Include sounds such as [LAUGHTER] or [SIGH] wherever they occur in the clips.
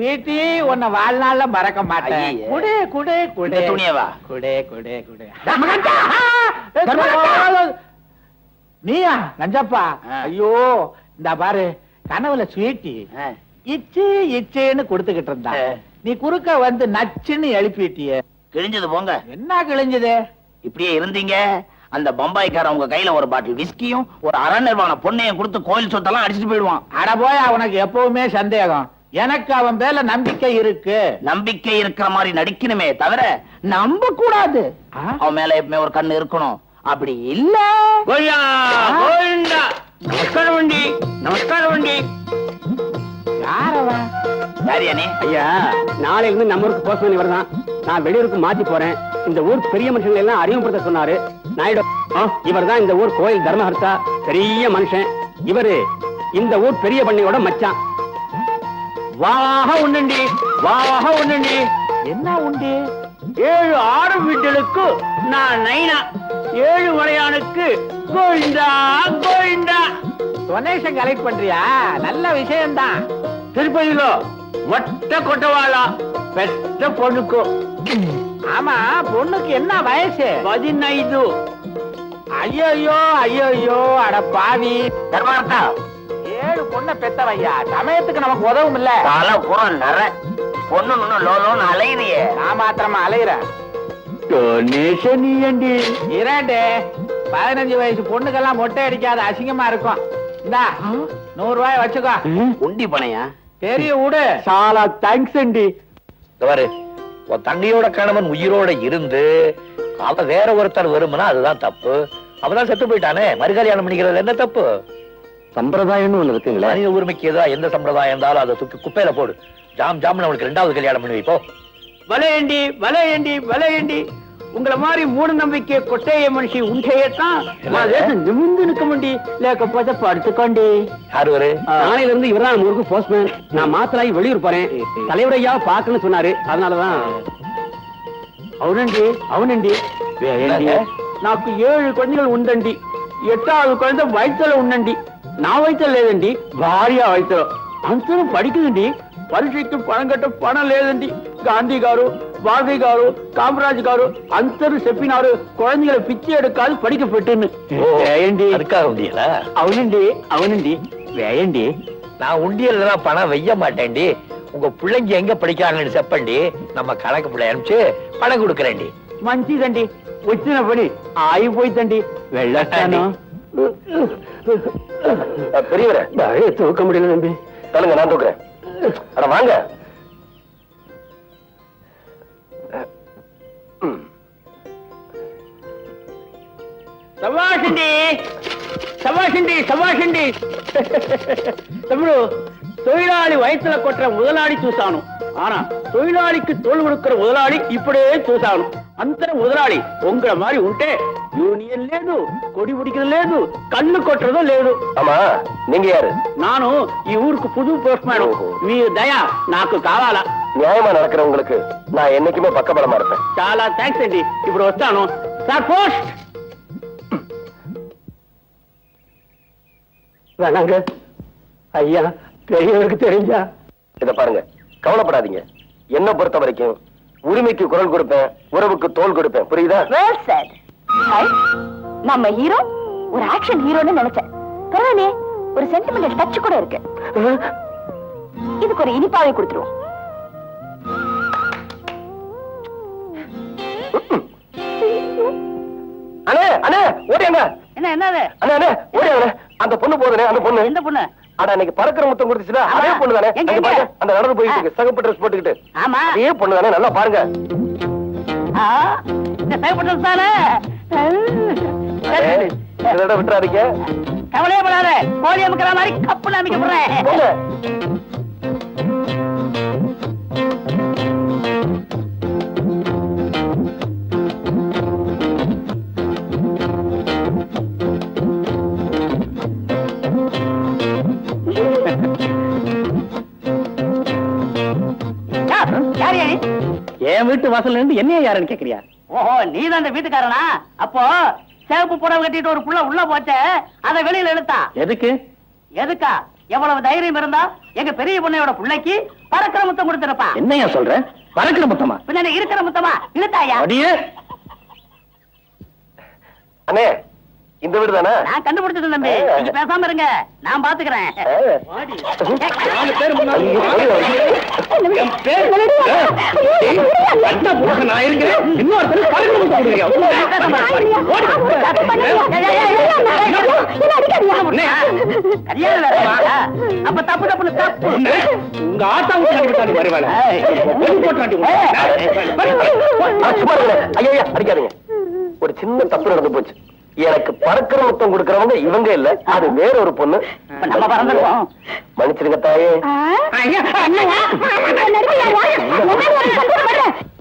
வீட்டி உன்னை வாழ்நாள்ல மறக்க மாட்டேன். குடு குடு குடு. துணியவா? குடு குடு குடு! நீயா நஞ்சப்பா. ஐயோ இந்த பாரு கனவுல ஸ்வீட்டி. இச்சு இச்சேன்னு கொடுத்துக்கிட்டு இருந்தா. நீ குறுக்க வந்து நச்சுன்னு எழுப்பிட்டிய. கிழிஞ்சது போங்க. என்ன கிழிஞ்சது? இப்படியே இருந்தீங்க. அந்த பம்பாய்க்காரன் உங்க கையில ஒரு பாட்டில் விஸ்கியும் ஒரு அரை நிர்வாண பொண்ணையும் கொடுத்து கோயில் சொத்தெல்லாம் அடிச்சிட்டு போயிடுவான். அட போய் அவனுக்கு எப்பவுமே சந்தேகம். எனக்கு அவன் மேல நம்பிக்கை இருக்கு. நம்பிக்கை இருக்கிற மாதிரி நடிக்கணுமே தவிர நம்ப கூடாது அவன் மேல எப்பவுமே ஒரு கண்ணு இருக்கணும். அப்படி இல்ல. நமஸ்காரம் வண்டி நமஸ்காரம் வண்டி நம்ம ஊருக்கு இவர் நான் வெளியூருக்கு மாத்தி போறேன். இந்த ஊர் பெரிய மனுஷங்களை எல்லாம் அறிமுகப்படுத்த சொன்னாரு. நாயுடு இவர் தான் இந்த ஊர் கோயில் தர்மஹர்த்தா. பெரிய மனுஷன். இவரு இந்த ஊர் பெரிய பண்ணையோட மச்சான். வாவாக உண்ணுண்டி வாவாக உண்ணுண்டி. என்ன உண்டு? ஏழு ஆறு விட்டலுக்கு நான் நைனா. ஏழு மலையானுக்கு கோவிந்தா கோவிந்தா. டொனேஷன் கலெக்ட் பண்றியா? நல்ல விஷயம்தான். திருப்பதியிலோ மொட்டை கொட்டவாளா பெத்த பொண்ணுக்கு. ஆமா பொண்ணுக்கு என்ன வயசு? பதினைந்து. ஐயோயோ ஐயோயோ அட பாவி. தர்மார்த்தா ஏழு பொண்ணை பெத்தவையா? சமயத்துக்கு நமக்கு உதவும் இல்ல தலை பூரா நிற பொண்ணு நுண்ணு லோலோன்னு அலையிறியே. நான் மாத்திரமா அலையிறேன். டொனேஷன் பதினஞ்சு வயசு பொண்ணுக்கெல்லாம் மொட்டை அடிக்காத அசிங்கமா இருக்கும். இந்தா நூறு ரூபாய் வச்சுக்கோ. உண்டி பணையா பெரிய ஊடு. சாலா தேங்க்ஸ் அண்டி பாரு தண்ணியோட கணவன் உயிரோட இருந்து அவ வேற ஒருத்தர் வருமுன்னா அதுதான் தப்பு. அவதான் செத்து போயிட்டானே மறுகல்யாணம் பண்ணிக்கிறது என்ன தப்பு? சம்பிரதாயம்னு ஒண்ணு இருக்குங்களே. மனித உரிமைக்கு எதிராக எந்த சம்பிரதாயம் இருந்தாலும் அதை தூக்கி குப்பையில போடு. ஜாம் ஜாம் அவளுக்கு ரெண்டாவது கல்யாணம் பண்ணி வைப்போ வலையண்டி வலையண்டி வலையண்டி. உங்களை மாதிரி மூட நம்பிக்கை கொட்டைய மனுஷி உண்டையத்தான். நிமிந்து நிக்க முடி லேக்க போச்ச படுத்துக்கோண்டி. யார் ஒரு நாளையில இருந்து இவரா நம்ம ஊருக்கு போஸ்ட்மேன் நான் மாத்திராயி வெளியூர் போறேன். தலைவரையா பாக்கணும்னு சொன்னாரு. அதனாலதான். அவனண்டி அவனண்டி. నాకు ஏழு குழந்தைகள் ఉందండి எட்டாவது குழந்தை வயிற்றுல ఉండండి నా వైద్యం లేదండి భార్య వైద్యం అందరూ పడికిందండి పరీక్షకి పణం కట్ట పణం లేదండి గాంధీ గారు பாரதி காரு காமராஜ் காரு அந்தரும் செப்பினாரு. குழந்தைகளை பிச்சை எடுக்காது படிக்க பெட்டுன்னு வேயண்டி. அதுக்காக முடியல அவனுண்டி அவனுண்டி. வேயண்டி. நான் உண்டியல்லாம் பணம் வெய்ய மாட்டேன்டி. உங்க பிள்ளைங்க எங்க படிக்கிறாங்கன்னு செப்பண்டி நம்ம கணக்கு பிள்ளை அனுப்பிச்சு பணம் கொடுக்குறேன்டி. మంచిదండి వచ్చిన పని ఆగిపోయిందండి వెళ్ళొస్తాను பெரியவர. தூக்க முடியல நம்பி சொல்லுங்க நான் தூக்குறேன். வாங்க. சவாசிண்டி சவாசிண்டி சவாசிண்டி தமிழ் தொழிலாளி வயசுல கொட்டுற முதலாளி சூசானும் ஆனா தொழிலாளிக்கு தோல் கொடுக்கிற முதலாளி ఇప్పుడే చూశాను అంతర முதலாளி உங்கள மாதிரி ఉంటే యూనియన్ లేదు కొడి పిడికిన లేదు కన్ను కొట్టడం లేదు ஆமா நீங்க யாரு నాను ఈ ఊరుకు పుదు పోస్ట్ మ్యాన్ మీ దయ నాకు కావాలా நியாயமா நடக்கிறவங்களுக்கு நான் என்னைக்குமே பக்கபலமா இருப்பேன் చాలా థ్యాంక్స్ అండి ఇప్పుడు వస్తాను సార్ పోస్ట్ வேணாங்க ஐயா பெரியவருக்கு தெரிஞ்சா இத பாருங்க கவலைப்படாதீங்க. என்ன பொறுத்த வரைக்கும் உரிமைக்கு குரல் கொடுப்பேன் உறவுக்கு தோல் கொடுப்பேன். புரியுதா? வெல் நம்ம ஹீரோ ஒரு ஆக்ஷன் ஹீரோன்னு நினைச்சேன். பரவாயில்லையே ஒரு சென்டிமெண்டல் டச் கூட இருக்கு. இதுக்கு ஒரு இனிப்பாவை கொடுத்துருவோம். அண்ணே அண்ணே ஓடியாங்க என்ன என்னது? அண்ணே அண்ணே ஓடியாங்க அந்த பொண்ணு போதுனே அந்த பொண்ணு. எந்த பொண்ணு? அட அன்னைக்கு பறக்கிற முத்தம் கொடுத்துச்சுல ஆமா. அதே பொண்ணு தானே அந்த நடந்து போயிட்டு இருக்கு. சகப்பு ட்ரெஸ் போட்டுக்கிட்டு. ஆமா. அதே பொண்ணு தானே நல்லா பாருங்க. தானே? இந்த தடவை விட்டுறாதீங்க. கவலையே படாத. கோழி அமைக்கிற மாதிரி கப்புன்னு அமைக்க போறேன் வீட்டு வாசல்ல இருந்து என்ன யாருன்னு கேக்குறியா? ஓஹோ நீ தான் வீட்டுக்காரனா? அப்போ சிவப்பு புடவை கட்டிட்டு ஒரு புள்ள உள்ள போச்ச அத வெளியில இழுத்தா? எதுக்கு? எதுக்கா? எவ்வளவு தைரியம் இருந்தா எங்க பெரிய பொண்ணையோட பிள்ளைக்கு பறக்கிற முத்தம் கொடுத்திருப்பா? என்னையா சொல்ற? பறக்கிற மொத்தமா? பின்ன இருக்கிற முத்தமா? இழுத்தாயா? அடியே! அண்ணே இந்த வீடு தானே? நான் கண்டுபிடிச்சது தம்பி. நீங்க பேசாம இருங்க. நான் பாத்துக்கிறேன். நாலு பேர் முன்னாடி நான் இருக்கிறேன். இன்னொருத்தர் பறக்கிற மொத்தம் கல்யாணம் வேறயா? அப்ப தப்பு தப்புன்னு தப்பு. உங்க ஆட்டா அடிக்காதீங்க. ஒரு சின்ன தப்பு நடந்து போச்சு. எனக்கு பறக்கிற மொத்தம் கொடுக்கறவங்க இவங்க இல்ல. அது வேற ஒரு பொண்ணு நம்ம மன்னிச்சிருங்க தாயே.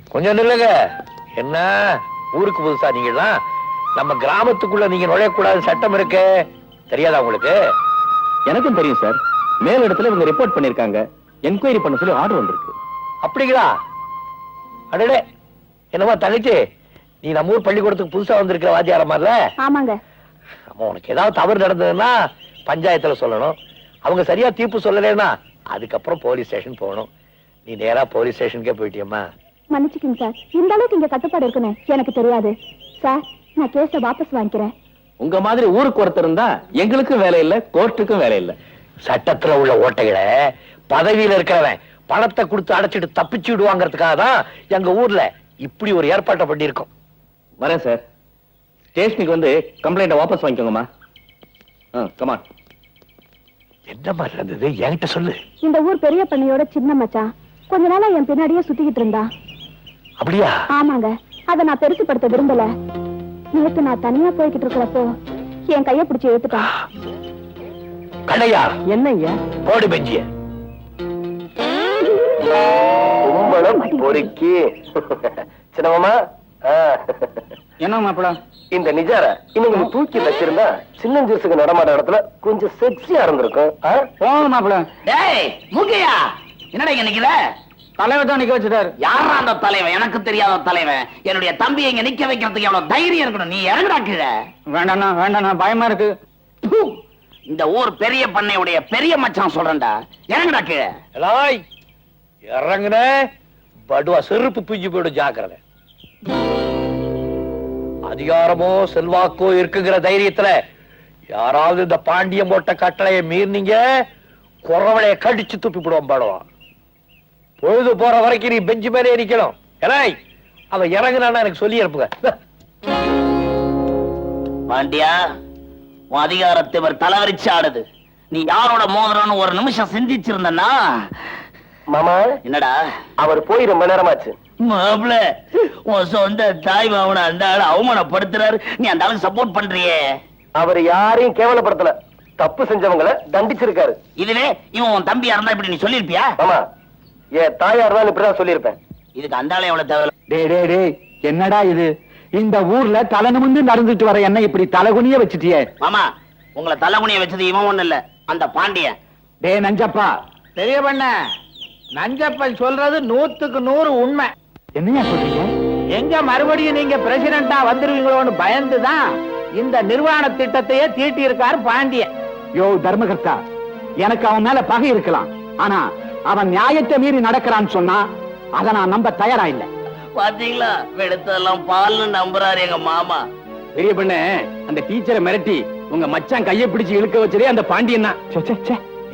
கொஞ்சம் நில்லுங்க. என்ன? ஊருக்கு புதுசா நீங்கலாம் நம்ம கிராமத்துக்குள்ள நீங்க நுழையக்கூடாது சட்டம் இருக்கு. தெரியாதா உங்களுக்கு? எனக்கும் தெரியும் சார். மேல் இடத்துல இவங்க ரிப்போர்ட் பண்ணிருக்காங்க என்கொயரி பண்ண சொல்லி ஆர்டர் வந்திருக்கு. அப்படிங்களா? அடடே. என்னமா தங்கச்சி? நீ நம்ம ஊர் பள்ளிக்கூடத்துக்கு புதுசா வந்திருக்கிற வாத்தியார மாதிரில? ஆமாங்க. ஆமா உனக்கு ஏதாவது தவறு நடந்ததுன்னா பஞ்சாயத்துல சொல்லணும். அவங்க சரியா தீர்ப்பு சொல்லலைன்னா அதுக்கப்புறம் போலீஸ் ஸ்டேஷன் போகணும். நீ நேரா போலீஸ் ஸ்டேஷனுக்கே போயிட்டியம்மா. மன்னிச்சுக்கங்க சார். இந்த அளவுக்கு இங்க கட்டுப்பாடு இருக்குன்னு எனக்கு தெரியாது. சார் நான் கேஸ வாபஸ் வாங்கிக்கிறேன். உங்க மாதிரி ஊருக்கு ஒருத்தர் இருந்தா எங்களுக்கும் வேலை இல்ல கோர்ட்டுக்கும் வேலை இல்ல. சட்டத்துல உள்ள ஓட்டைகளை பதவியில இருக்கிறவன் பணத்தை கொடுத்து அடைச்சிட்டு தப்பிச்சு விடுவாங்கிறதுக்காக தான் எங்க ஊர்ல இப்படி ஒரு ஏற்பாட்டை பண்ணியிருக்கோம். வரேன் சார் ஸ்டேஷனுக்கு வந்து கம்ப்ளைண்ட வாபஸ் வாங்கிக்கோங்கம்மா. கமான் என்ன மாதிரி இருந்தது என்கிட்ட சொல்லு. இந்த ஊர் பெரிய பண்ணையோட சின்ன மச்சான். கொஞ்ச நாளா என் பின்னாடியே சுத்திக்கிட்டு இருந்தா. அப்படியா? ஆமாங்க. அத நான் பெருசுப்படுத்த விரும்பல. நேத்து நான் தனியா போய்கிட்டு இருக்கிறப்போ என் கைய பிடிச்சு ஏத்துட்டான். கடையா? என்னங்க? போடு பெஞ்சிய. கும்பலம் பொறுக்கி. சின்னமாமா என்ன மாப்பிள? இந்த நிஜார? இன்னைக்கு தூக்கி வச்சிருந்தா சின்னஞ்சிறுசுக்கு நடமாட இடத்துல கொஞ்சம் செக்ஸியா இருந்திருக்கும். ஆ? போங்க மாப்பிள. டேய் மூக்கையா என்னடா இங்க நிக்கிற? தலைவர் தான் நிக்க வச்சுட்டாரு. யாரா அந்த தலைவன்? எனக்கு தெரியாத தலைவன். என்னுடைய தம்பியை இங்க நிக்க வைக்கிறதுக்கு எவ்வளவு தைரியம் இருக்கணும்? நீ இறங்குடா கீழே. வேண்டாண்ணா வேண்டாண்ணா பயமா இருக்கு! இந்த ஊர் பெரிய பண்ணையுடைய பெரிய மச்சான் சொல்றேன்டா. இறங்குடா கீழே. இறங்குன படுவா செருப்பு பிஞ்சு போயிடும் ஜாக்கிரதை. அதிகாரமோ செல்வாக்கோ இருக்குங்கிற தைரியத்துல யாராவது இந்த பாண்டியம் போட்ட கட்டளையை மீறினீங்க குறவளைய கடிச்சு துப்பி விடுவோம் பாடுவான் பொழுது போற வரைக்கும் நீ பெஞ்சு மேலே நிக்கணும் ஏனாய் அவன் இறங்குனா எனக்கு சொல்லி இருப்புங்க பாண்டியா உன் அதிகாரத்தை தலைவரிச்சு ஆடுது. நீ யாரோட மோதிரம்னு ஒரு நிமிஷம் சிந்திச்சிருந்தன்னா மாமா என்னடா? அவர் போய் ரொம்ப நேரமாச்சு. மாப்பிள உன் சொந்த தாய் மாவன அந்த ஆளு அவமானப்படுத்துறாரு. நீ அந்த ஆளு சப்போர்ட் பண்றியே. அவர் யாரையும் கேவலப்படுத்தல. தப்பு செஞ்சவங்கள தண்டிச்சிருக்காரு. இதுவே இவன் உன் தம்பியா இருந்தா இப்படி நீ சொல்லிருப்பியா மாமா என் தாயார் தான் இப்படிதான் சொல்லியிருப்பேன். இதுக்கு அந்த ஆளு எவ்வளவு தேவை டே டே டே என்னடா இது? இந்த ஊர்ல தலை நிமிந்து நடந்துட்டு வர என்ன இப்படி தலைகுனிய வச்சுட்டியே? மாமா உங்களை தலைகுனிய வச்சது இவன் ஒண்ணு இல்ல அந்த பாண்டியன். டே நஞ்சப்பா. பெரிய பண்ண நஞ்சப்பன் சொல்றது நூத்துக்கு நூறு உண்மை. என்னையா சொல்றீங்க? எங்க மறுபடியும் நீங்க பிரசிடண்டா வந்துருவீங்களோன்னு பயந்துதான் இந்த நிர்வாண திட்டத்தையே தீட்டி இருக்காரு பாண்டியன். யோ தர்மகர்த்தா எனக்கு அவன் மேல பகை இருக்கலாம். ஆனா அவன் நியாயத்தை மீறி நடக்கிறான்னு சொன்னா அதை நான் நம்ப தயாரா இல்ல. பாத்தீங்களா? வெடுத்தெல்லாம் பால்னு நம்புறாரு எங்க மாமா. பெரிய பண்ண அந்த டீச்சரை மிரட்டி உங்க மச்சான் கையை பிடிச்சு இழுக்க வச்சதே அந்த பாண்டியன் தான்.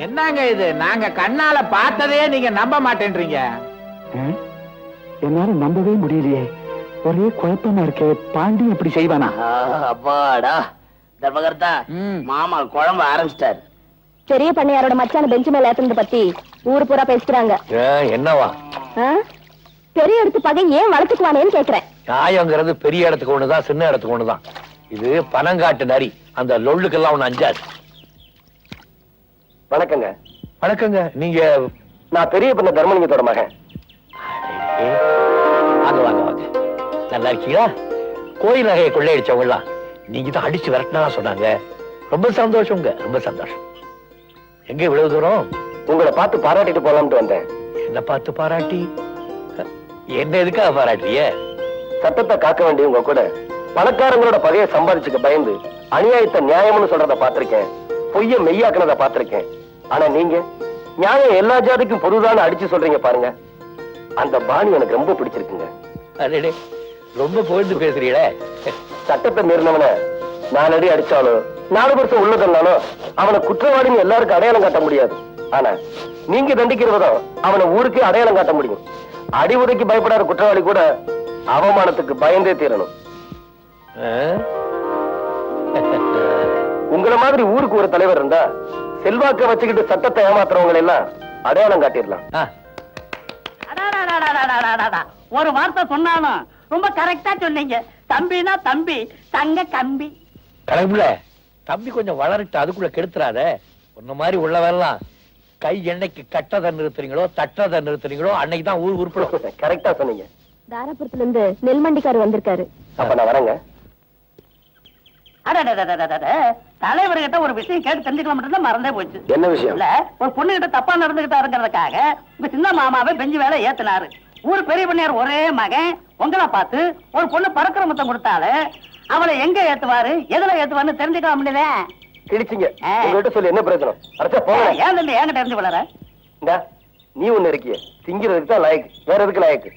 என்னங்க இது? நாங்க கண்ணால பார்த்ததே நீங்க நம்ப மாட்டேன்றீங்க. என்னால நம்பவே முடியலையே. ஒரே குழப்பமா இருக்கே. பாண்டி இப்படி செய்வானா? அப்பாடா. தர்மகர்த்தா ம். மாமா குழம்பு ஆரம்பிச்சிட்டாரு. பெரிய பண்ணையாரோட மச்சான பெஞ்சு மேல ஏத்துனத பத்தி ஊர் பூரா பேசுறாங்க என்னவா? பெரிய எடுத்து பகை ஏன் வளர்த்துக்குவானேன்னு கேக்குறேன். நியாயங்கிறது பெரிய இடத்துக்கு ஒண்ணுதான் சின்ன இடத்துக்கு ஒண்ணுதான். இது பனங்காட்டு நரி. அந்த லொள்ளுக்கெல்லாம் ஒண்ணு அஞ்சாது. வணக்கங்க. வணக்கங்க. நீங்க நான் பெரிய பண்ண தர்மலிங்கத்தோட மகன். வாங்க வாங்க வாங்க. நல்லா இருக்கீங்களா? கோயில் நகையை கொள்ளையடிச்சவங்கலாம் நீங்க தான் அடிச்சு விரட்டினா சொன்னாங்க. ரொம்ப சந்தோஷங்க ரொம்ப சந்தோஷம். எங்க இவ்வளவு தூரம்? உங்களை பார்த்து பாராட்டிட்டு போலாம்னு வந்தேன். என்ன பார்த்து பாராட்டி? என்ன எதுக்காக பாராட்டிய சட்டத்தை காக்க வேண்டியவங்க கூட பணக்காரங்களோட பகையை சம்பாதிச்சுக்க பயந்து அநியாயத்தை நியாயம்னு சொல்றத பார்த்திருக்கேன். பொய்ய மெய்யாக்குனத பார்த்திருக்கேன். ஆனா நீங்க நியாயம் எல்லா ஜாதிக்கும் பொதுதான அடிச்சு சொல்றீங்க பாருங்க. அந்த பாணி எனக்கு ரொம்ப பிடிச்சிருக்குங்க. அடடே ரொம்ப புகழ்ந்து பேசுறீங்களே. சட்டத்தை மீறினவன நாலு அடி அடிச்சாலும் நாலு வருஷம் உள்ள தந்தாலும் அவனை குற்றவாளின்னு எல்லாருக்கும் அடையாளம் காட்ட முடியாது. ஆனா நீங்க தண்டிக்கிறவதும் அவனை ஊருக்கே அடையாளம் காட்ட முடியும். அடி உதைக்கு பயப்படாத குற்றவாளி கூட அவமானத்துக்கு பயந்தே தீரணும்? உங்கள மாதிரி ஊருக்கு ஒரு தலைவர் இருந்தா செல்வாக்க வச்சுக்கிட்டு சட்டத்தை ஏமாத்துறவங்க எல்லாம் அடையாளம் காட்டிடலாம். ஒரு வார்த்தை சொன்னாலும் ரொம்ப கரெக்டா சொன்னீங்க. தம்பினா தம்பி தங்க கம்பி. கடவுள தம்பி கொஞ்சம் வளரட்டு அதுக்குள்ள கெடுத்துறாத. உன்ன மாதிரி உள்ளவெல்லாம் கை என்னைக்கு கட்டதை நிறுத்துறீங்களோ தட்டதை நிறுத்துறீங்களோ அன்னைக்கு தான் ஊர் உருப்படும். கரெக்டா [LAUGHS] சொன்னீங்க. தாராபுரத்துல இருந்து நெல்மண்டிக்காரு வந்திருக்காரு. அப்ப நான் வரேங்க. தலைவர்கிட்ட ஒரு விஷயம் கேட்டு தெரிஞ்சுக்கலாம் மட்டும்தான் மறந்தே போச்சு. என்ன விஷயம்? இல்ல ஒரு பொண்ணு கிட்ட தப்பா நடந்துகிட்டாருங்கிறதுக்காக உங்க சின்ன மாமாவை பெஞ்சு வேலை ஏத்துனாரு. ஊர் பெரிய பண்ணையார் ஒரே மகன். உங்களை பார்த்து ஒரு பொண்ணு பறக்கிற முத்தம் கொடுத்தாலே அவளை எங்க ஏத்துவாரு? எதுல ஏத்துவாருன்னு தெரிஞ்சுக்கலாம் முடியல. கிழிச்சிங்க. உங்ககிட்ட சொல்லி என்ன பிரச்சனை அரசா போங்க. ஏன் தம்பி? என்கிட்ட இருந்து இந்தா, நீ ஒண்ணு இருக்கிய. திங்கிறதுக்கு தான் லாயக்கு. வேற எதுக்கு லாயக்கு?